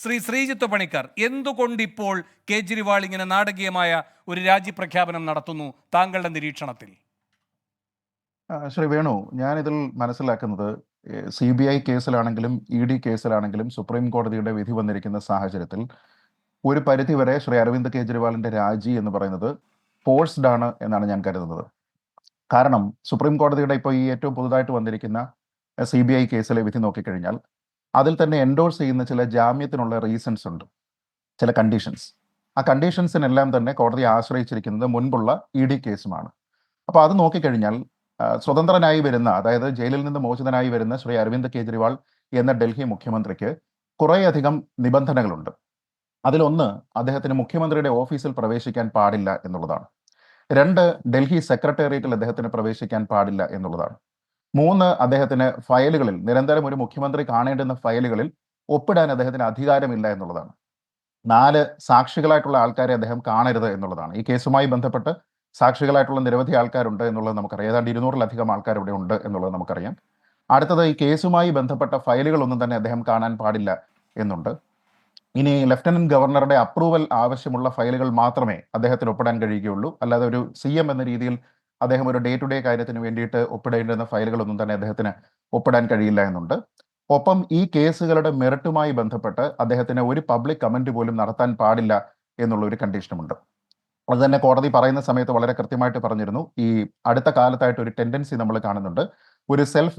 ശ്രീ ശ്രീജിത്ത് പണിക്കർ എന്തുകൊണ്ട് ഇപ്പോൾ കേജ്രിവാൾ ഇങ്ങനെ നാടകീയമായ ഒരു രാജ്യപ്രഖ്യാപനം നടത്തുന്നു താങ്കളുടെ നിരീക്ഷണത്തിൽ? ശ്രീ വേണു ഞാനിതിൽ മനസ്സിലാക്കുന്നത് സി ബി ഐ കേസിലാണെങ്കിലും ഇ ഡി കേസിലാണെങ്കിലും സുപ്രീം കോടതിയുടെ വിധി വന്നിരിക്കുന്ന സാഹചര്യത്തിൽ ഒരു പരിധിവരെ ശ്രീ അരവിന്ദ് കേജ്രിവാളിന്റെ രാജി എന്ന് പറയുന്നത് ഫോഴ്സ്ഡ് ആണ് എന്നാണ് ഞാൻ കരുതുന്നത്. കാരണം സുപ്രീം കോടതിയുടെ ഇപ്പോൾ ഈ ഏറ്റവും പുതുതായിട്ട് വന്നിരിക്കുന്ന സി ബി ഐ കേസിലെ വിധി നോക്കിക്കഴിഞ്ഞാൽ അതിൽ തന്നെ എൻഡോഴ്സ് ചെയ്യുന്ന ചില ജാമ്യത്തിനുള്ള റീസൺസ് ഉണ്ട്. ചില കണ്ടീഷൻസ് ആ കണ്ടീഷൻസിനെല്ലാം തന്നെ കോടതി ആശ്രയിച്ചിരിക്കുന്നത് മുൻപുള്ള ഇ ഡി കേസുമാണ്. അപ്പോൾ അത് നോക്കിക്കഴിഞ്ഞാൽ സ്വതന്ത്രനായി വരുന്ന അതായത് ജയിലിൽ നിന്ന് മോചിതനായി വരുന്ന ശ്രീ അരവിന്ദ് കേജ്രിവാൾ എന്ന ഡൽഹി മുഖ്യമന്ത്രിക്ക് കുറേയധികം നിബന്ധനകളുണ്ട്. അതിലൊന്ന് അദ്ദേഹത്തിന് മുഖ്യമന്ത്രിയുടെ ഓഫീസിൽ പ്രവേശിക്കാൻ പാടില്ല എന്നുള്ളതാണ്. രണ്ട് ഡൽഹി സെക്രട്ടേറിയറ്റിൽ അദ്ദേഹത്തിന് പ്രവേശിക്കാൻ പാടില്ല എന്നുള്ളതാണ്. മൂന്ന് അദ്ദേഹത്തിന് ഫയലുകളിൽ നിരന്തരം ഒരു മുഖ്യമന്ത്രി കാണേണ്ടുന്ന ഫയലുകളിൽ ഒപ്പിടാൻ അദ്ദേഹത്തിന് അധികാരമില്ല എന്നുള്ളതാണ്. നാല് സാക്ഷികളായിട്ടുള്ള ആൾക്കാരെ അദ്ദേഹം കാണരുത് എന്നുള്ളതാണ്. ഈ കേസുമായി ബന്ധപ്പെട്ട് സാക്ഷികളായിട്ടുള്ള നിരവധി ആൾക്കാരുണ്ട് എന്നുള്ളത് നമുക്കറിയാം. ഏതാണ്ട് ഇരുന്നൂറിലധികം ആൾക്കാർ ഇവിടെ ഉണ്ട് എന്നുള്ളത് നമുക്കറിയാം. അടുത്തത് ഈ കേസുമായി ബന്ധപ്പെട്ട ഫയലുകളൊന്നും തന്നെ അദ്ദേഹം കാണാൻ പാടില്ല എന്നുണ്ട്. ഇനി ലഫ്റ്റനന്റ് ഗവർണറുടെ അപ്രൂവൽ ആവശ്യമുള്ള ഫയലുകൾ മാത്രമേ അദ്ദേഹത്തിന് ഒപ്പിടാൻ കഴിയുകയുള്ളൂ. അല്ലാതെ ഒരു സി എം എന്ന രീതിയിൽ അദ്ദേഹം ഒരു ഡേ ടു ഡേ കാര്യത്തിന് വേണ്ടിയിട്ട് ഒപ്പിടേണ്ടുന്ന ഫയലുകളൊന്നും തന്നെ അദ്ദേഹത്തിന് ഒപ്പിടാൻ കഴിയില്ല എന്നുണ്ട്. ഒപ്പം ഈ കേസുകളുടെ മെറിറ്റുമായി ബന്ധപ്പെട്ട് അദ്ദേഹത്തിന് ഒരു പബ്ലിക് കമന്റ് പോലും നടത്താൻ പാടില്ല എന്നുള്ള ഒരു കണ്ടീഷനുമുണ്ട് അത് തന്നെ കോടതി പറയുന്ന സമയത്ത് വളരെ കൃത്യമായിട്ട് പറഞ്ഞിരുന്നു. ഈ അടുത്ത കാലത്തായിട്ട് ഒരു ടെൻഡൻസി നമ്മൾ കാണുന്നുണ്ട്. ഒരു self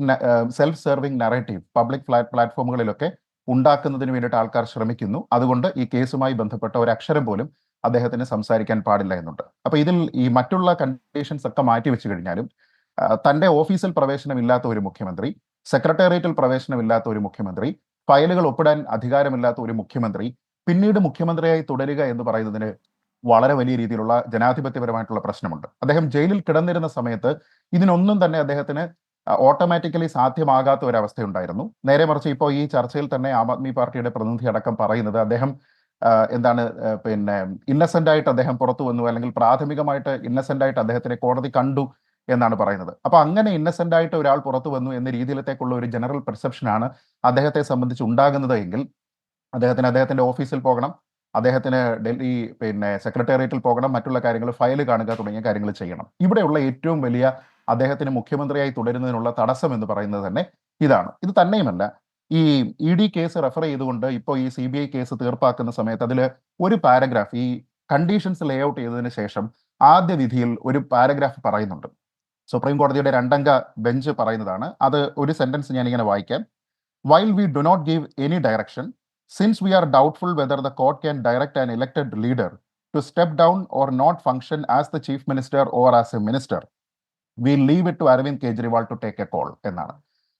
self serving narrative public പ്ലാറ്റ്ഫോമുകളിലൊക്കെ ഉണ്ടാക്കുന്നതിന് വേണ്ടിയിട്ട് ആൾക്കാർ ശ്രമിക്കുന്നു. അതുകൊണ്ട് ഈ കേസുമായി ബന്ധപ്പെട്ട ഒരു അക്ഷരം പോലും അദ്ദേഹത്തിന് സംസാരിക്കാൻ പാടില്ല എന്നുണ്ട്. അപ്പൊ ഇതിൽ ഈ മറ്റുള്ള കണ്ടീഷൻസ് ഒക്കെ മാറ്റി വെച്ച് കഴിഞ്ഞാലും തന്റെ ഓഫീസിൽ പ്രവേശനമില്ലാത്ത ഒരു മുഖ്യമന്ത്രി സെക്രട്ടേറിയറ്റിൽ പ്രവേശനമില്ലാത്ത ഒരു മുഖ്യമന്ത്രി ഫയലുകൾ ഒപ്പിടാൻ അധികാരമില്ലാത്ത ഒരു മുഖ്യമന്ത്രി പിന്നീട് മുഖ്യമന്ത്രിയായി തുടരുക എന്ന് പറയുന്നതിന് വളരെ വലിയ രീതിയിലുള്ള ജനാധിപത്യപരമായിട്ടുള്ള പ്രശ്നമുണ്ട്. അദ്ദേഹം ജയിലിൽ കിടന്നിരുന്ന സമയത്ത് ഇതിനൊന്നും തന്നെ അദ്ദേഹത്തിന് ഓട്ടോമാറ്റിക്കലി സാധ്യമാകാത്ത ഒരു അവസ്ഥയുണ്ടായിരുന്നു. നേരെ മറിച്ച് ഇപ്പോൾ ഈ ചർച്ചയിൽ തന്നെ ആം ആദ്മി പാർട്ടിയുടെ പ്രതിനിധി അടക്കം പറയുന്നത് അദ്ദേഹം എന്താണ് പിന്നെ ഇന്നസെന്റ് ആയിട്ട് അദ്ദേഹം പുറത്തു വന്നു അല്ലെങ്കിൽ പ്രാഥമികമായിട്ട് ഇന്നസെന്റ് ആയിട്ട് അദ്ദേഹത്തിനെ കോടതി കണ്ടു എന്നാണ് പറയുന്നത്. അപ്പൊ അങ്ങനെ ഇന്നസെന്റ് ആയിട്ട് ഒരാൾ പുറത്തു വന്നു എന്ന രീതിയിലത്തേക്കുള്ള ഒരു ജനറൽ പെർസെപ്ഷൻ ആണ് അദ്ദേഹത്തെ സംബന്ധിച്ച് ഉണ്ടാകുന്നത് എങ്കിൽ അദ്ദേഹത്തിന് അദ്ദേഹത്തിന്റെ ഓഫീസിൽ പോകണം അദ്ദേഹത്തിന് ഡൽഹി പിന്നെ സെക്രട്ടേറിയറ്റിൽ പോകണം മറ്റുള്ള കാര്യങ്ങൾ ഫയൽ കാണുക തുടങ്ങിയ കാര്യങ്ങൾ ചെയ്യണം. ഇവിടെയുള്ള ഏറ്റവും വലിയ അദ്ദേഹത്തിന് മുഖ്യമന്ത്രിയായി തുടരുന്നതിനുള്ള തടസ്സം എന്ന് പറയുന്നത് തന്നെ ഇതാണ്. ഇത് തന്നെയുമല്ല ഈ ഇ ഡി കേസ് റെഫർ ചെയ്തുകൊണ്ട് ഇപ്പോൾ ഈ സി ബി ഐ കേസ് തീർപ്പാക്കുന്ന സമയത്ത് അതിൽ ഒരു പാരഗ്രാഫ് ഈ കണ്ടീഷൻസ് ലേ ഔട്ട് ചെയ്തതിന് ശേഷം ആദ്യ വിധിയിൽ ഒരു പാരഗ്രാഫ് പറയുന്നുണ്ട്. സുപ്രീം കോടതിയുടെ രണ്ടംഗ ബെഞ്ച് പറയുന്നതാണ്. അത് ഒരു സെന്റൻസ് ഞാൻ ഇങ്ങനെ വായിക്കാം. While we do not give any direction since we are doubtful whether the court can direct an elected leader to step down or not function as the chief minister or as a minister we leave it to Arvind Kejriwal to take a call എന്നാണ്.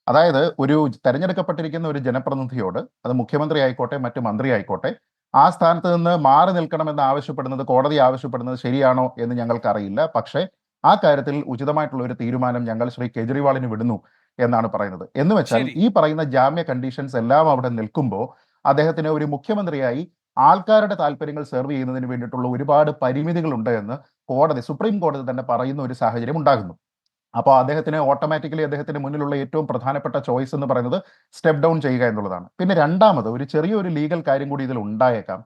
അതായത് ഒരു തെരഞ്ഞെടുക്കപ്പെട്ടിരിക്കുന്ന ഒരു ജനപ്രതിനിധിയോട് അത് മുഖ്യമന്ത്രി ആയിക്കോട്ടെ മറ്റു മന്ത്രി ആയിക്കോട്ടെ ആ സ്ഥാനത്ത് നിന്ന് മാറി നിൽക്കണമെന്ന് ആവശ്യപ്പെടുന്നത് കോടതി ആവശ്യപ്പെടുന്നത് ശരിയാണോ എന്ന് ഞങ്ങൾക്കറിയില്ല. പക്ഷേ ആ കാര്യത്തിൽ ഉചിതമായിട്ടുള്ള ഒരു തീരുമാനം ഞങ്ങൾ ശ്രീ കെജ്രിവാളിന് വിടുന്നു എന്നാണ് പറയുന്നത്. എന്ന് വെച്ചാൽ ഈ പറയുന്ന ജാമ്യ കണ്ടീഷൻസ് എല്ലാം അവിടെ നിൽക്കുമ്പോൾ അദ്ദേഹത്തിന് ഒരു മുഖ്യമന്ത്രിയായി ആൾക്കാരുടെ താല്പര്യങ്ങൾ സെർവ് ചെയ്യുന്നതിന് വേണ്ടിയിട്ടുള്ള ഒരുപാട് പരിമിതികളുണ്ട് എന്ന് കോടതി സുപ്രീം കോടതി തന്നെ പറയുന്ന ഒരു സാഹചര്യം ഉണ്ടാകുന്നു. അപ്പോൾ അദ്ദേഹത്തിന് ഓട്ടോമാറ്റിക്കലി അദ്ദേഹത്തിന് മുന്നിലുള്ള ഏറ്റവും പ്രധാനപ്പെട്ട ചോയ്സ് എന്ന് പറയുന്നത് സ്റ്റെപ്പ് ഡൗൺ ചെയ്യുക എന്നുള്ളതാണ്. പിന്നെ രണ്ടാമത് ഒരു ചെറിയൊരു ലീഗൽ കാര്യം കൂടി ഇതിൽ ഉണ്ടായേക്കാം.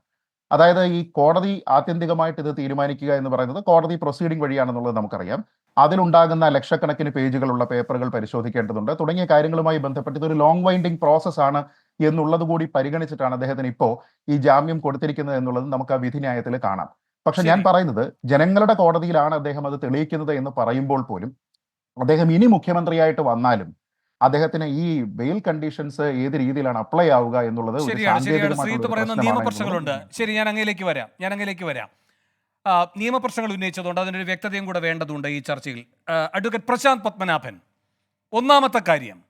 അതായത് ഈ കോടതി ആത്യന്തികമായിട്ട് ഇത് തീരുമാനിക്കുക എന്ന് പറയുന്നത് കോടതി പ്രൊസീഡിംഗ് വഴിയാണെന്നുള്ളത് നമുക്കറിയാം. അതിലുണ്ടാകുന്ന ലക്ഷക്കണക്കിന് പേജുകളുള്ള പേപ്പറുകൾ പരിശോധിക്കേണ്ടതുണ്ട്. തുടങ്ങിയ കാര്യങ്ങളുമായി ബന്ധപ്പെട്ട് ഇതൊരു ലോങ് വൈൻഡിങ് പ്രോസസ് ആണ് എന്നുള്ളത് കൂടി പരിഗണിച്ചിട്ടാണ് അദ്ദേഹത്തിന് ഇപ്പോൾ ഈ ജാമ്യം കൊടുത്തിരിക്കുന്നത് എന്നുള്ളത് നമുക്ക് ആ വിധിന്യായത്തിൽ കാണാം. പക്ഷെ ഞാൻ പറയുന്നത് ജനങ്ങളുടെ കോടതിയിലാണ് അദ്ദേഹം അത് തെളിയിക്കുന്നത് എന്ന് പറയുമ്പോൾ പോലും അദ്ദേഹം ഇനി മുഖ്യമന്ത്രിയായിട്ട് വന്നാലും അദ്ദേഹത്തിന് ഈ ബെയിൽ കണ്ടീഷൻസ് ഏത് രീതിയിലാണ് അപ്ലൈ ആവുക എന്നുള്ളത് നിയമപ്രശ്നങ്ങളുണ്ട്. ശരി ഞാൻ അങ്ങയിലേക്ക് വരാം. ഞാൻ അങ്ങയിലേക്ക് വരാം. നിയമപ്രശ്നങ്ങൾ ഉന്നയിച്ചതുകൊണ്ട് അതിനൊരു വ്യക്തതയും കൂടെ വേണ്ടതുണ്ട് ഈ ചർച്ചയിൽ. അഡ്വക്കേറ്റ് പ്രശാന്ത് പത്മനാഭൻ. ഒന്നാമത്തെ കാര്യം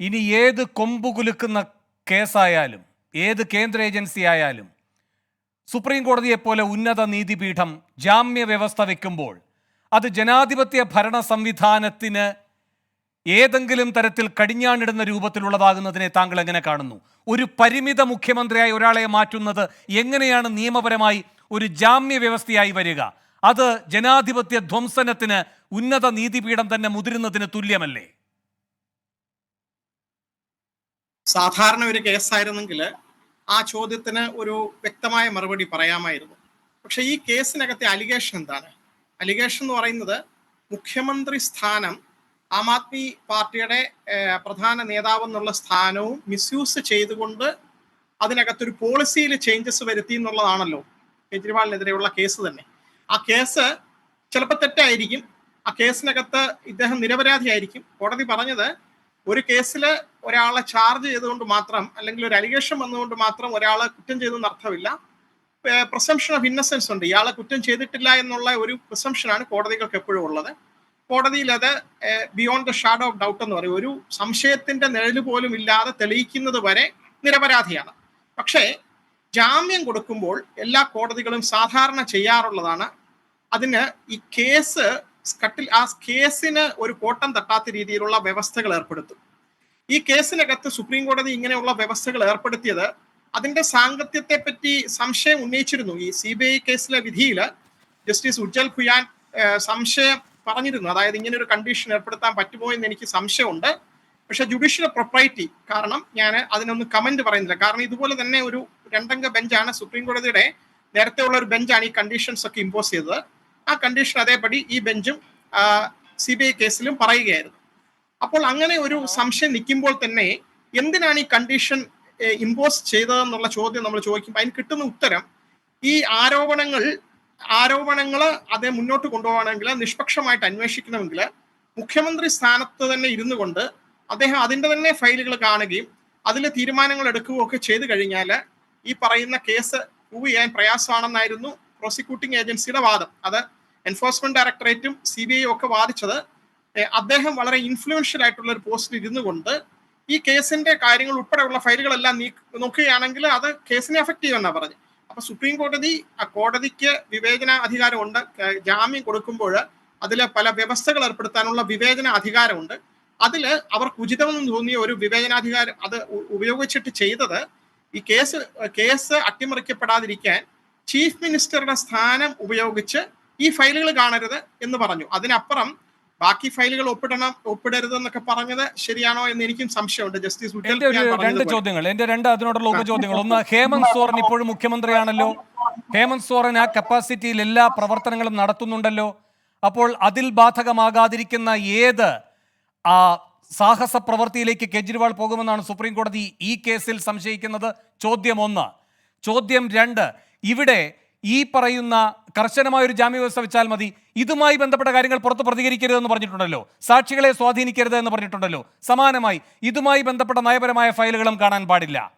ഇനി ഏത് കൊമ്പുകുലുക്കുന്ന കേസായാലും ഏത് കേന്ദ്ര ഏജൻസി ആയാലും സുപ്രീം കോടതിയെപ്പോലെ ഉന്നത നീതിപീഠം ജാമ്യ വ്യവസ്ഥ വെക്കുമ്പോൾ അത് ജനാധിപത്യ ഭരണ സംവിധാനത്തിന് ഏതെങ്കിലും തരത്തിൽ കടിഞ്ഞാണിടുന്ന രൂപത്തിലുള്ളതാകുന്നതിനെ താങ്കൾ എങ്ങനെ കാണുന്നു? ഒരു പരിമിത മുഖ്യമന്ത്രിയായി ഒരാളെ മാറ്റുന്നത് എങ്ങനെയാണ് നിയമപരമായി ഒരു ജാമ്യ വ്യവസ്ഥയായി വരിക? അത് ജനാധിപത്യ ധ്വംസനത്തിന് ഉന്നത നീതിപീഠം തന്നെ മുതിരുന്നതിന് തുല്യമല്ലേ? സാധാരണ ഒരു കേസായിരുന്നെങ്കിൽ ആ ചോദ്യത്തിന് ഒരു വ്യക്തമായ മറുപടി പറയാമായിരുന്നു. പക്ഷെ ഈ കേസിനകത്തെ അലിഗേഷൻ എന്താണ്? അലിഗേഷൻ എന്ന് പറയുന്നത് മുഖ്യമന്ത്രി സ്ഥാനം ആം ആദ്മി പാർട്ടിയുടെ പ്രധാന നേതാവ് എന്നുള്ള സ്ഥാനവും മിസ്യൂസ് ചെയ്തുകൊണ്ട് അതിനകത്തൊരു പോളിസിയിൽ ചേഞ്ചസ് വരുത്തി എന്നുള്ളതാണല്ലോ കെജ്രിവാളിനെതിരെയുള്ള കേസ് തന്നെ. ആ കേസ് ചിലപ്പോൾ തെറ്റായിരിക്കും. ആ കേസിനകത്ത് ഇദ്ദേഹം നിരപരാധിയായിരിക്കും. കോടതി പറഞ്ഞത് ഒരു കേസിൽ ഒരാളെ ചാർജ് ചെയ്തുകൊണ്ട് മാത്രം അല്ലെങ്കിൽ ഒരു അലിഗേഷൻ വന്നുകൊണ്ട് മാത്രം ഒരാളെ കുറ്റം ചെയ്തെന്ന് അർത്ഥമില്ല. പ്രസംഷൻ ഓഫ് ഇന്നസെൻസ് ഉണ്ട്. ഇയാളെ കുറ്റം ചെയ്തിട്ടില്ല എന്നുള്ള ഒരു പ്രസംഷനാണ് കോടതികൾക്ക് എപ്പോഴും ഉള്ളത്. കോടതിയിൽ അത് beyond the shadow of doubt എന്ന് പറയും. ഒരു സംശയത്തിന്റെ നിഴൽ പോലും ഇല്ലാതെ തെളിയിക്കുന്നത് വരെ നിരപരാധിയാണ്. പക്ഷേ ജാമ്യം കൊടുക്കുമ്പോൾ എല്ലാ കോടതികളും സാധാരണ ചെയ്യാറുള്ളതാണ്. അതിന് ഈ കേസ് കട്ടിൽ ആ കേസിന് ഒരു കോട്ടം തട്ടാത്ത രീതിയിലുള്ള വ്യവസ്ഥകൾ ഏർപ്പെടുത്തും. ഈ കേസിനകത്ത് സുപ്രീം കോടതി ഇങ്ങനെയുള്ള വ്യവസ്ഥകൾ ഏർപ്പെടുത്തിയത് അതിന്റെ സാങ്കത്യത്തെ പറ്റി സംശയം ഉന്നയിച്ചിരുന്നു. ഈ സി ബി ഐ കേസിലെ വിധിയിൽ ജസ്റ്റിസ് ഉജ്ജൽ കുയാൻ സംശയം പറഞ്ഞിരുന്നു. അതായത് ഇങ്ങനെ ഒരു കണ്ടീഷൻ ഏർപ്പെടുത്താൻ പറ്റുമോ എന്ന് എനിക്ക് സംശയമുണ്ട്. പക്ഷെ ജുഡീഷ്യൽ പ്രൊപ്രൈറ്റി കാരണം ഞാൻ അതിനൊന്നും കമന്റ് പറയുന്നില്ല. കാരണം ഇതുപോലെ തന്നെ ഒരു രണ്ടംഗ ബെഞ്ചാണ് സുപ്രീം കോടതിയുടെ നേരത്തെ ഉള്ള ഒരു ബെഞ്ചാണ് ഈ കണ്ടീഷൻസ് ഒക്കെ ഇമ്പോസ് ചെയ്തത്. ആ കണ്ടീഷൻ അതേപടി ഈ ബെഞ്ചും സി ബി ഐ കേസിലും പറയുകയായിരുന്നു. അപ്പോൾ അങ്ങനെ ഒരു സംശയം നിൽക്കുമ്പോൾ തന്നെ എന്തിനാണ് ഈ കണ്ടീഷൻ ഇമ്പോസ് ചെയ്തതെന്നുള്ള ചോദ്യം നമ്മൾ ചോദിക്കുമ്പോൾ അതിന് കിട്ടുന്ന ഉത്തരം ഈ ആരോപണങ്ങൾ ആരോപണങ്ങൾ അത് മുന്നോട്ട് കൊണ്ടുപോകണമെങ്കിൽ നിഷ്പക്ഷമായിട്ട് അന്വേഷിക്കണമെങ്കിൽ മുഖ്യമന്ത്രി സ്ഥാനത്ത് തന്നെ ഇരുന്നു കൊണ്ട് അദ്ദേഹം അതിന്റെ തന്നെ ഫയലുകൾ കാണുകയും അതിൽ തീരുമാനങ്ങൾ എടുക്കുകയും ഒക്കെ ചെയ്തു കഴിഞ്ഞാൽ ഈ പറയുന്ന കേസ് പ്രൂവ് ചെയ്യാൻ പ്രയാസമാണെന്നായിരുന്നു പ്രോസിക്യൂട്ടിംഗ് ഏജൻസിയുടെ വാദം. അത് എൻഫോഴ്സ്മെന്റ് ഡയറക്ടറേറ്റും സി ബി ഐ ഒക്കെ വാദിച്ചത് അദ്ദേഹം വളരെ ഇൻഫ്ലുവൻഷ്യൽ ആയിട്ടുള്ള ഒരു പോസ്റ്റിൽ ഇരുന്നു കൊണ്ട് ഈ കേസിന്റെ കാര്യങ്ങൾ ഉൾപ്പെടെയുള്ള ഫയലുകളെല്ലാം നീ നോക്കുകയാണെങ്കിൽ അത് കേസിനെ അഫക്ട് ചെയ്യുമെന്നാണ് പറഞ്ഞു അപ്പൊ സുപ്രീം കോടതി ആ കോടതിക്ക് വിവേചന അധികാരമുണ്ട്. ജാമ്യം കൊടുക്കുമ്പോൾ അതിൽ പല വ്യവസ്ഥകൾ ഏർപ്പെടുത്താനുള്ള വിവേചന അധികാരമുണ്ട്. അതിൽ അവർക്ക് ഉചിതമെന്ന് തോന്നിയ ഒരു വിവേചനാധികാരം അത് ഉപയോഗിച്ചിട്ട് ചെയ്തത് ഈ കേസ് കേസ് അട്ടിമറിക്കപ്പെടാതിരിക്കാൻ ചീഫ് മിനിസ്റ്ററുടെ സ്ഥാനം ഉപയോഗിച്ച് ഈ ഫയലുകൾ കാണരുത് എന്ന് പറഞ്ഞു. അതിനപ്പുറം ബാക്കി ഫയലുകൾ ഒപ്പിടണം ഒപ്പിടരുത് എന്നൊക്കെ പറഞ്ഞത് ശരിയാണോ എന്ന് എനിക്കും സംശയമുണ്ട്. ജസ്റ്റിസ് രണ്ട് ചോദ്യങ്ങൾ എന്റെ രണ്ട് അതിനോടുള്ള ഉപചോദ്യങ്ങൾ ഒന്ന് ഹേമന്ത് സോറൻ ഇപ്പോഴും മുഖ്യമന്ത്രിയാണല്ലോ. ഹേമന്ത് സോറൻ ആ കപ്പാസിറ്റിയിൽ എല്ലാ പ്രവർത്തനങ്ങളും നടത്തുന്നുണ്ടല്ലോ. അപ്പോൾ അതിൽ ബാധകമാകാതിരിക്കുന്ന ഏത് ആ സാഹസ പ്രവൃത്തിയിലേക്ക് കെജ്രിവാൾ പോകുമെന്നാണ് സുപ്രീം കോടതി ഈ കേസിൽ സംശയിക്കുന്നത്? ചോദ്യം ഒന്ന്. ചോദ്യം രണ്ട് ഇവിടെ ഈ പറയുന്ന കർശനമായ ഒരു ജാമ്യ വ്യവസ്ഥ വെച്ചാൽ മതി. ഇതുമായി ബന്ധപ്പെട്ട കാര്യങ്ങൾ പുറത്ത് പ്രതികരിക്കരുതെന്ന് പറഞ്ഞിട്ടുണ്ടല്ലോ. സാക്ഷികളെ സ്വാധീനിക്കരുത് എന്ന് പറഞ്ഞിട്ടുണ്ടല്ലോ. സമാനമായി ഇതുമായി ബന്ധപ്പെട്ട നയപരമായ ഫയലുകളും കാണാൻ പാടില്ല.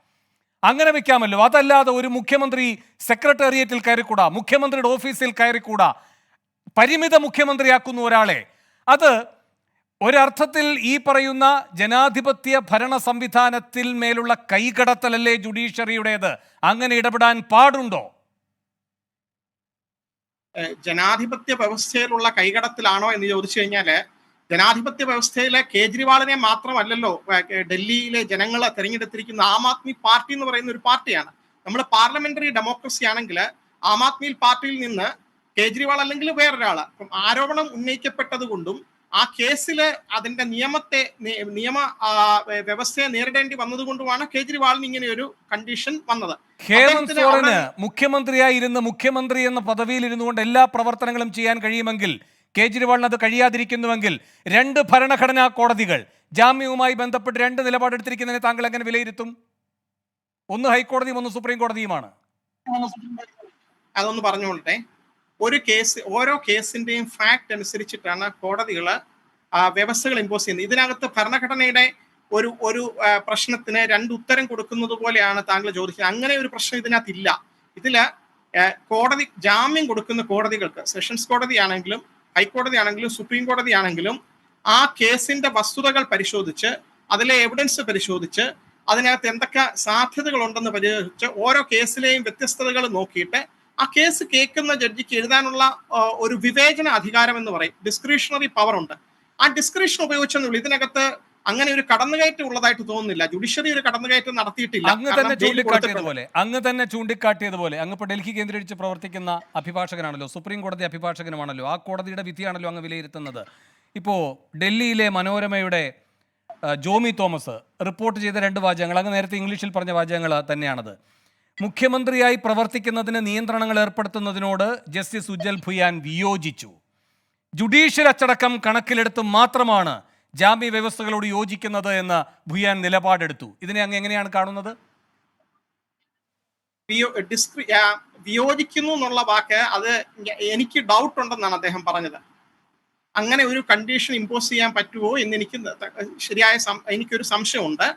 അങ്ങനെ വെക്കാമല്ലോ. അതല്ലാതെ ഒരു മുഖ്യമന്ത്രി സെക്രട്ടേറിയറ്റിൽ കയറിക്കൂടാ. മുഖ്യമന്ത്രിയുടെ ഓഫീസിൽ കയറിക്കൂടാ. പരിമിത മുഖ്യമന്ത്രിയാക്കുന്ന ഒരാളെ. അത് ഒരർത്ഥത്തിൽ ഈ പറയുന്ന ജനാധിപത്യ ഭരണ സംവിധാനത്തിൽ മേലുള്ള കൈകടത്തലല്ലേ ജുഡീഷ്യറിയുടേത്? അങ്ങനെ ഇടപെടാൻ പാടുണ്ടോ? ജനാധിപത്യ വ്യവസ്ഥയിലുള്ള കൈകടത്തിലാണോ എന്ന് ചോദിച്ചു കഴിഞ്ഞാൽ ജനാധിപത്യ വ്യവസ്ഥയിലെ കേജ്രിവാളിനെ മാത്രമല്ലല്ലോ ഡൽഹിയിലെ ജനങ്ങളെ തെരഞ്ഞെടുത്തിരിക്കുന്ന ആം ആദ്മി പാർട്ടി എന്ന് പറയുന്ന ഒരു പാർട്ടിയാണ്. നമ്മൾ പാർലമെന്ററി ഡെമോക്രസി ആണെങ്കിൽ ആം ആദ്മി പാർട്ടിയിൽ നിന്ന് കേജ്രിവാൾ അല്ലെങ്കിൽ വേറൊരാൾ ആരോപണം ഉന്നയിക്കപ്പെട്ടത് കൊണ്ടും ആ കേസിൽ അതിന്റെ നിയമത്തെ നിയമ വ്യവസ്ഥയെ നേരിടേണ്ടി വന്നതുകൊണ്ടുമാണ് കേജ്രിവാളിന് ഇങ്ങനെ ഒരു കണ്ടീഷൻ വന്നത് ഹേമന്ത് സോറന് മുഖ്യമന്ത്രിയായിരുന്ന് മുഖ്യമന്ത്രി എന്ന പദവിയിൽ ഇരുന്നുകൊണ്ട് എല്ലാ പ്രവർത്തനങ്ങളും ചെയ്യാൻ കഴിയുമെങ്കിൽ കേജ്രിവാളിന് അത് കഴിയാതിരിക്കുന്നുവെങ്കിൽ രണ്ട് ഭരണഘടനാ കോടതികൾ ജാമ്യവുമായി ബന്ധപ്പെട്ട് രണ്ട് നിലപാടെടുത്തിരിക്കുന്നതിനെ താങ്കൾ എങ്ങനെ വിലയിരുത്തും? ഒന്ന് ഹൈക്കോടതിയും ഒന്ന് സുപ്രീം കോടതിയുമാണ് അതൊന്ന് പറഞ്ഞോളട്ടെ. ഒരു കേസ് ഓരോ കേസിന്റെയും ഫാക്ട് അനുസരിച്ചിട്ടാണ് കോടതികൾ വ്യവസ്ഥകൾ ഇമ്പോസ് ചെയ്യുന്നത്. ഇതിനകത്ത് ഭരണഘടനയുടെ ഒരു ഒരു പ്രശ്നത്തിന് രണ്ട് ഉത്തരം കൊടുക്കുന്നത് പോലെയാണ് താങ്കൾ ചോദിക്കുന്നത്. അങ്ങനെ ഒരു പ്രശ്നം ഇതിനകത്ത് ഇല്ല ഇതിൽ കോടതി ജാമ്യം കൊടുക്കുന്ന കോടതികൾക്ക് സെഷൻസ് കോടതിയാണെങ്കിലും ഹൈക്കോടതിയാണെങ്കിലും സുപ്രീം കോടതിയാണെങ്കിലും ആ കേസിന്റെ വസ്തുതകൾ പരിശോധിച്ച് അതിലെ എവിഡൻസ് പരിശോധിച്ച് അതിനകത്ത് എന്തൊക്കെ സാധ്യതകൾ ഉണ്ടെന്ന് പരിശോധിച്ച് ഓരോ കേസിലെയും വ്യത്യസ്തതകൾ നോക്കിയിട്ട് ആ കേസ് കേൾക്കുന്ന ജഡ്ജിക്ക് എഴുതാനുള്ള ഒരു വിവേചന അധികാരം എന്ന് പറയും. ഡിസ്ക്രിഷണറി പവർ ഉണ്ട്. ആ ഡിസ്ക്രിപ്ഷൻ ഉപയോഗിച്ചെന്നുള്ളൂ. ഇതിനകത്ത് അങ്ങനെ ഒരു കടന്നുകയറ്റം ഉള്ളതായിട്ട് തോന്നുന്നില്ല. ജുഡീഷ്യറി ഒരു കടന്നുകയറ്റം നടത്തിയിട്ടില്ല. അങ്ങ് തന്നെ. ചൂണ്ടിക്കാട്ടിയതുപോലെ അങ്ങ് തന്നെ ചൂണ്ടിക്കാട്ടിയതുപോലെ അങ്ങ് ഇപ്പോൾ ഡൽഹി കേന്ദ്രീകരിച്ച് പ്രവർത്തിക്കുന്ന അഭിഭാഷകനാണല്ലോ സുപ്രീം കോടതി അഭിഭാഷകനുമാണല്ലോ ആ കോടതിയുടെ വിധിയാണല്ലോ അങ്ങ് വിലയിരുത്തുന്നത്. ഇപ്പോ ഡൽഹിയിലെ മനോരമയുടെ ജോമി തോമസ് റിപ്പോർട്ട് ചെയ്ത രണ്ട് വാചകങ്ങൾ അങ്ങ് നേരത്തെ ഇംഗ്ലീഷിൽ പറഞ്ഞ വാചകങ്ങൾ തന്നെയാണത്. മുഖ്യമന്ത്രിയായി പ്രവർത്തിക്കുന്നതിന് നിയന്ത്രണങ്ങൾ ഏർപ്പെടുത്തുന്നതിനോട് ജസ്റ്റിസ് ഉജ്ജൽ ഭുയാൻ വിയോജിച്ചു. ജുഡീഷ്യൽ അച്ചടക്കം കണക്കിലെടുത്ത് മാത്രമാണ് ജാമ്യ വ്യവസ്ഥകളോട് യോജിക്കുന്നത് എന്ന് ഭുയാൻ നിലപാടെടുത്തു. ഇതിനെ അങ്ങ് എങ്ങനെയാണ് കാണുന്നത്? വിയോ വിയോജിക്കുന്നു എന്നുള്ള വാക്ക് അത് എനിക്ക് ഡൗട്ട് ഉണ്ടെന്നാണ് അദ്ദേഹം പറഞ്ഞത്. അങ്ങനെ ഒരു കണ്ടീഷൻ ഇമ്പോസ് ചെയ്യാൻ പറ്റുമോ എന്ന് എനിക്ക് ശരിയായ എനിക്കൊരു സംശയമുണ്ട്.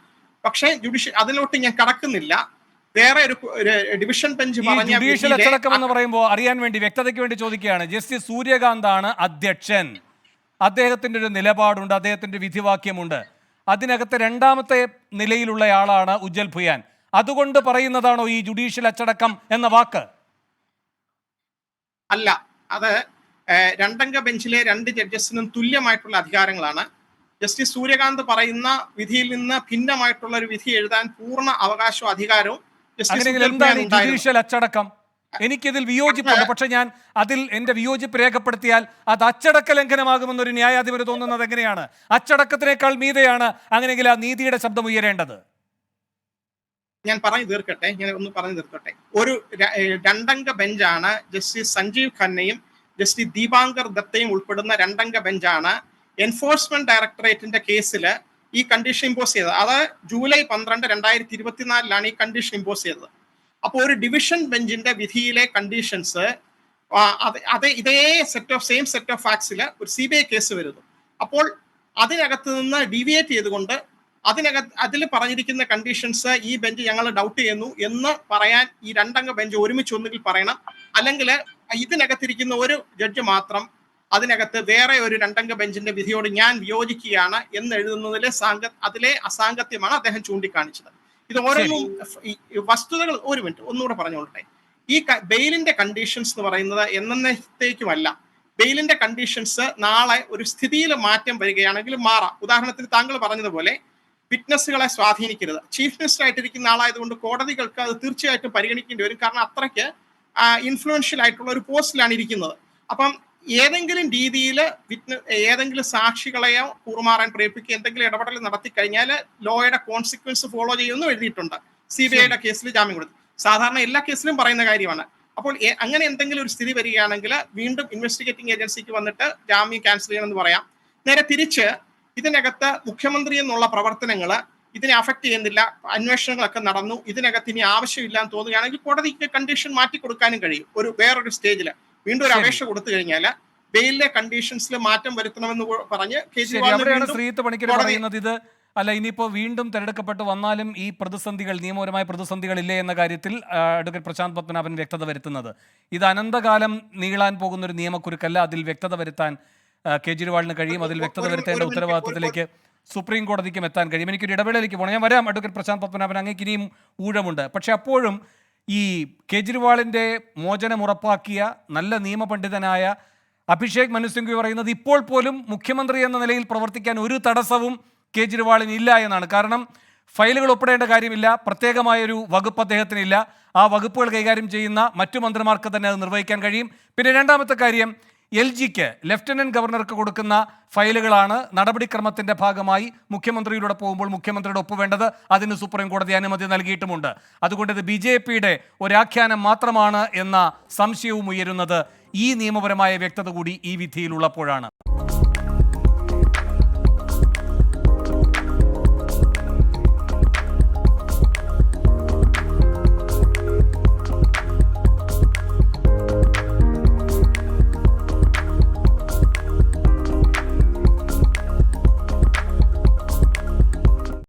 പക്ഷേ ജുഡീഷ്യൽ അതിലോട്ട് ഞാൻ കടക്കുന്നില്ല. വേറെ ഒരു ഡിവിഷൻ ബെഞ്ച് ജുഡീഷ്യൽ അച്ചടക്കം എന്ന് പറയുമ്പോൾ അറിയാൻ വേണ്ടി വ്യക്തതയ്ക്ക് വേണ്ടി ചോദിക്കുകയാണ്. ജസ്റ്റിസ് സൂര്യകാന്താണ് അധ്യക്ഷൻ. അദ്ദേഹത്തിന്റെ ഒരു നിലപാടുണ്ട് അദ്ദേഹത്തിന്റെ വിധിവാക്യമുണ്ട്. അതിനകത്ത് രണ്ടാമത്തെ നിലയിലുള്ളയാളാണ് ഉജ്ജൽ ഭുയാൻ. അതുകൊണ്ട് പറയുന്നതാണോ ഈ ജുഡീഷ്യൽ അച്ചടക്കം എന്ന വാക്ക്? അല്ല അത് രണ്ടംഗ ബെഞ്ചിലെ രണ്ട് ജഡ്ജസിനും തുല്യമായിട്ടുള്ള അധികാരങ്ങളാണ്. ജസ്റ്റിസ് സൂര്യകാന്ത് പറയുന്ന വിധിയിൽ നിന്ന് ഭിന്നമായിട്ടുള്ള ഒരു വിധി എഴുതാൻ പൂർണ അവകാശവും അധികാരവും അങ്ങനെയെങ്കിൽ എന്താണ്. ജുഡീഷ്യൽ അച്ചടക്കം? എനിക്കിതിൽ വിയോജിപ്പുണ്ട്. പക്ഷെ ഞാൻ അതിൽ എന്റെ വിയോജിപ്പ് രേഖപ്പെടുത്തിയാൽ അത് അച്ചടക്ക ലംഘനമാകുമെന്നൊരു ന്യായാധിപന് തോന്നുന്നത് എങ്ങനെയാണ്? അച്ചടക്കത്തിനേക്കാൾ മീതെയാണ് അങ്ങനെയെങ്കിൽ ആ നീതിയുടെ ശബ്ദം ഉയരേണ്ടത്? ഞാൻ പറഞ്ഞു തീർക്കട്ടെ. ഞാൻ ഒന്ന് പറഞ്ഞു തീർക്കട്ടെ ഒരു രണ്ടംഗ ബെഞ്ചാണ് ജസ്റ്റിസ് സഞ്ജീവ് ഖന്നയും ജസ്റ്റിസ് ദീപാങ്കർ ദത്തയും ഉൾപ്പെടുന്ന രണ്ടംഗ ബെഞ്ചാണ്. എൻഫോഴ്സ്മെന്റ് ഡയറക്ടറേറ്റിന്റെ കേസിൽ ഈ കണ്ടീഷൻ ഇമ്പോസ് ചെയ്തത്. അത് ജൂലൈ പന്ത്രണ്ട് രണ്ടായിരത്തി ഇരുപത്തിനാലിലാണ് ഈ കണ്ടീഷൻ ഇമ്പോസ് ചെയ്തത്. അപ്പോൾ ഒരു ഡിവിഷൻ ബെഞ്ചിന്റെ വിധിയിലെ കണ്ടീഷൻസ് അത് ഇതേ set of same set of ഫാക്ട്സിൽ ഒരു സി ബി ഐ കേസ് വരുന്നു. അപ്പോൾ അതിനകത്ത് നിന്ന് ഡീവിയേറ്റ് ചെയ്തുകൊണ്ട് അതിനകത്ത് അതിൽ പറഞ്ഞിരിക്കുന്ന കണ്ടീഷൻസ് ഈ ബെഞ്ച് ഞങ്ങൾ ഡൗട്ട് ചെയ്യുന്നു എന്ന് പറയാൻ ഈ രണ്ടംഗ ബെഞ്ച് ഒരുമിച്ച് ഒന്നുകിൽ പറയണം. അല്ലെങ്കിൽ ഇതിനകത്തിരിക്കുന്ന ഒരു ജഡ്ജ് മാത്രം അതിനകത്ത് വേറെ ഒരു രണ്ടംഗ ബെഞ്ചിന്റെ വിധിയോട് ഞാൻ വിയോജിക്കുകയാണ് എന്ന് എഴുതുന്നതിലെ സാങ്ക അതിലെ അസാങ്കത്യമാണ് അദ്ദേഹം ചൂണ്ടിക്കാണിച്ചത്. ഇത് ഓരോന്നും വസ്തുതകൾ ഒരു മിനിറ്റ് ഒന്നുകൂടെ പറഞ്ഞുകൊള്ളട്ടെ ഈ ബെയിലിന്റെ കണ്ടീഷൻസ് എന്ന് പറയുന്നത് എന്നത്തേക്കുമല്ല ബെയിലിന്റെ കണ്ടീഷൻസ് നാളെ ഒരു സ്ഥിതിയിൽ മാറ്റം വരികയാണെങ്കിൽ മാറാം. ഉദാഹരണത്തിന് താങ്കൾ പറഞ്ഞതുപോലെ വിറ്റ്നസ്സുകളെ സ്വാധീനിക്കരുത്. ചീഫ് മിനിസ്റ്റർ ആയിട്ടിരിക്കുന്ന ആളായതുകൊണ്ട് കോടതികൾക്ക് അത് തീർച്ചയായിട്ടും പരിഗണിക്കേണ്ടി വരും. കാരണം അത്രയ്ക്ക് ഇൻഫ്ലുവൻഷ്യൽ ആയിട്ടുള്ള ഒരു പോസ്റ്റിലാണ് ഇരിക്കുന്നത്. അപ്പം ഏതെങ്കിലും രീതിയിൽ വിറ്റ്ന ഏതെങ്കിലും സാക്ഷികളെയോ കൂറുമാറാൻ പ്രേരിപ്പിക്കുക എന്തെങ്കിലും ഇടപെടൽ നടത്തി കഴിഞ്ഞാൽ ലോയുടെ കോൺസിക്വൻസ് ഫോളോ ചെയ്യുമെന്നും എഴുതിയിട്ടുണ്ട്. സി ബി ഐയുടെ കേസിൽ ജാമ്യം കൊടുത്തു. സാധാരണ എല്ലാ കേസിലും പറയുന്ന കാര്യമാണ്. അപ്പോൾ അങ്ങനെ എന്തെങ്കിലും ഒരു സ്ഥിതി വരികയാണെങ്കിൽ വീണ്ടും ഇൻവെസ്റ്റിഗേറ്റിംഗ് ഏജൻസിക്ക് വന്നിട്ട് ജാമ്യം ക്യാൻസൽ ചെയ്യണമെന്ന് പറയാം. നേരെ തിരിച്ച് ഇതിനകത്ത് മുഖ്യമന്ത്രി എന്നുള്ള പ്രവർത്തനങ്ങൾ ഇതിനെ അഫക്ട് ചെയ്യുന്നില്ല. അന്വേഷണങ്ങളൊക്കെ നടന്നു. ഇതിനകത്ത് ഇനി ആവശ്യമില്ല എന്ന് തോന്നുകയാണെങ്കിൽ കോടതിക്ക് കണ്ടീഷൻ മാറ്റി കൊടുക്കാനും കഴിയും. ഒരു വേറൊരു സ്റ്റേജിൽ വീണ്ടും ഒരു അപേക്ഷ കൊടുത്തു കഴിഞ്ഞാൽ ബെയിലിലെ കണ്ടീഷൻസിൽ മാറ്റം വരുത്തണമെന്ന് പറഞ്ഞ് ശരി കേജ്രിവാളിന് അവിടെയാണ് വീണ്ടും ശ്രീത്ത് പണിക്കർ പറയുന്നത് ഇത്. അല്ല ഇനിയിപ്പോൾ വീണ്ടും തെരഞ്ഞെടുക്കപ്പെട്ട് വന്നാലും ഈ പ്രതിസന്ധികൾ നിയമപരമായ പ്രതിസന്ധികൾ ഇല്ലേ എന്ന കാര്യത്തിൽ അഡ്വക്കേറ്റ് പ്രശാന്ത് പത്മനാഭൻ വ്യക്തത വരുത്തുന്നത്. ഇത് അനന്തകാലം നീളാൻ പോകുന്ന ഒരു നിയമക്കുരുക്കല്ല. അതിൽ വ്യക്തത വരുത്താൻ കേജ്രിവാളിന് കഴിയും. അതിൽ വ്യക്തത വരുത്തേണ്ട ഉത്തരവാദിത്തത്തിലേക്ക് സുപ്രീം കോടതിക്കും എത്താൻ കഴിയും. എനിക്കൊരു ഇടവേളയിലേക്ക് പോകണം ഞാൻ വരാം അഡ്വക്കേറ്റ് പ്രശാന്ത് പത്മനാഭൻ. അങ്ങേക്ക് ഇനിയും ഊഴമുണ്ട്. പക്ഷെ അപ്പോഴും ഈ കേജ്രിവാളിന്റെ മോചനം ഉറപ്പാക്കിയ നല്ല നിയമപണ്ഡിതനായ അഭിഷേക് മനു സിംഗ്വി പറയുന്നത് ഇപ്പോൾ പോലും മുഖ്യമന്ത്രി എന്ന നിലയിൽ പ്രവർത്തിക്കാൻ ഒരു തടസ്സവും കേജ്രിവാളിന് ഇല്ല എന്നാണ്. കാരണം ഫയലുകൾ ഒപ്പിടേണ്ട കാര്യമില്ല പ്രത്യേകമായൊരു വകുപ്പ് അദ്ദേഹത്തിനില്ല. ആ വകുപ്പുകൾ കൈകാര്യം ചെയ്യുന്ന മറ്റു മന്ത്രിമാർക്ക് തന്നെ അത് നിർവഹിക്കാൻ കഴിയും. പിന്നെ രണ്ടാമത്തെ കാര്യം എൽ ജിക്ക് ലെഫ്റ്റനന്റ് ഗവർണർക്ക് കൊടുക്കുന്ന ഫയലുകളാണ് നടപടിക്രമത്തിന്റെ ഭാഗമായി മുഖ്യമന്ത്രിയിലൂടെ പോകുമ്പോൾ മുഖ്യമന്ത്രിയുടെ ഒപ്പ് വേണ്ടത് അതിന് സുപ്രീം കോടതി അനുമതി നൽകിയിട്ടുമുണ്ട്. അതുകൊണ്ട് ഇത് ബി ജെ പിയുടെ ഒരാഖ്യാനം മാത്രമാണ് എന്ന സംശയവും ഉയരുന്നത്. ഈ നിയമപരമായ വ്യക്തത കൂടി ഈ വിധിയിലുള്ളപ്പോഴാണ്.